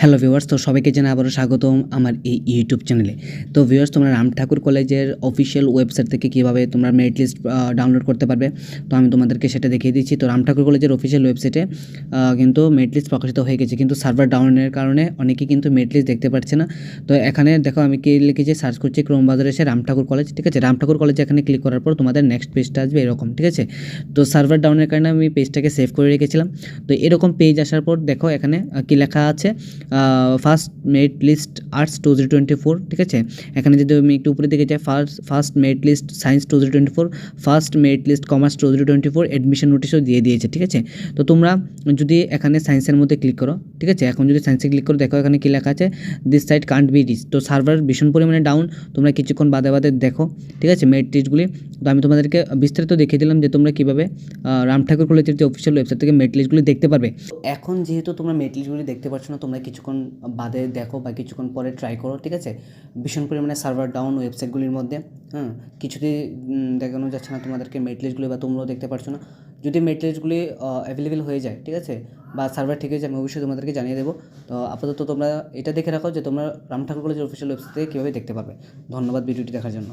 Hello viewers তো সবাইকে জানাই আবারও স্বাগতম আমার এই ইউটিউব চ্যানেলে তো ভিউয়ার্স তোমরা রাম ঠাকুর কলেজের অফিসিয়াল ওয়েবসাইট থেকে কীভাবে তোমরা মেরিট লিস্ট ডাউনলোড করতে পারবে, তো আমি তোমাদেরকে সেটা দেখিয়ে দিচ্ছি। তো রাম ঠাকুর কলেজের অফিসিয়াল ওয়েবসাইটে কিন্তু মেরিট লিস্ট প্রকাশিত হয়ে গেছে, কিন্তু সার্ভার ডাউনের কারণে অনেকেই কিন্তু মেরিট লিস্ট দেখতে পাচ্ছে না। তো এখানে দেখো, আমি কি লিখেছি সার্চ করছি ক্রোম বাজারে এসে রাম ঠাকুর কলেজ, ঠিক আছে? রাম ঠাকুর কলেজে এখানে ক্লিক করার পর তোমাদের নেক্সট পেজটা আসবে এরকম, ঠিক আছে? তো সার্ভার ডাউনের কারণে আমি পেজটাকে সেভ করে রেখেছিলাম। তো এরকম পেজ আসার পর দেখো, এখানে কি লেখা আছে? First merit list arts two zero twenty four ঠিক আছে? এখানে যদি আমি একটু উপরে দিকে যাই first first merit list science two zero twenty four first merit list commerce two zero twenty four admission নোটিশও দিয়ে দিয়েছে, ঠিক আছে? তো তোমরা যদি এখানে সায়েন্সের মধ্যে ক্লিক করো, ঠিক আছে? এখন যদি সায়েন্সে ক্লিক করো, দেখো এখানে কী লেখা আছে this site can't be reach তো সার্ভার ভীষণ পরিমাণে ডাউন তোমরা কিছুক্ষণ বাদে বাদে দেখো, ঠিক আছে মেরিট লিস্টগুলি তো আমি তোমাদেরকে বিস্তারিত দেখিয়ে দিলাম যে তোমরা কীভাবে রাম ঠাকুর কলেজের যে অফিসিয়াল ওয়েবসাইট থেকে মেরিট লিস্টগুলি দেখতে পারবে। এখন যেহেতু তোমরা মেরিট লিস্টগুলি দেখতে পাচ্ছ না, তোমরা কিছুক্ষণ বাদে দেখো বা কিছুক্ষণ পরে ট্রাই করো, ঠিক আছে? ভীষণ পরিমাণে সার্ভার ডাউন ওয়েবসাইটগুলির মধ্যে হ্যাঁ কিছুতেই দেখানো যাচ্ছে না তোমাদেরকে মেরিট লিস্টগুলি বা তোমরাও দেখতে পারছ না। যদি মেরিট লিস্টগুলি অ্যাভেলেবেল হয়ে যায়, ঠিক আছে? বা সার্ভার ঠিক হয়ে যায়, আমি অবশ্যই তোমাদেরকে জানিয়ে দেবো। তো আপাতত তোমরা এটা দেখে রাখো যে তোমরা রাম ঠাকুর কলেজের অফিসিয়াল ওয়েবসাইট থেকে কীভাবে দেখতে পারবে ধন্যবাদ ভিডিওটি দেখার জন্য।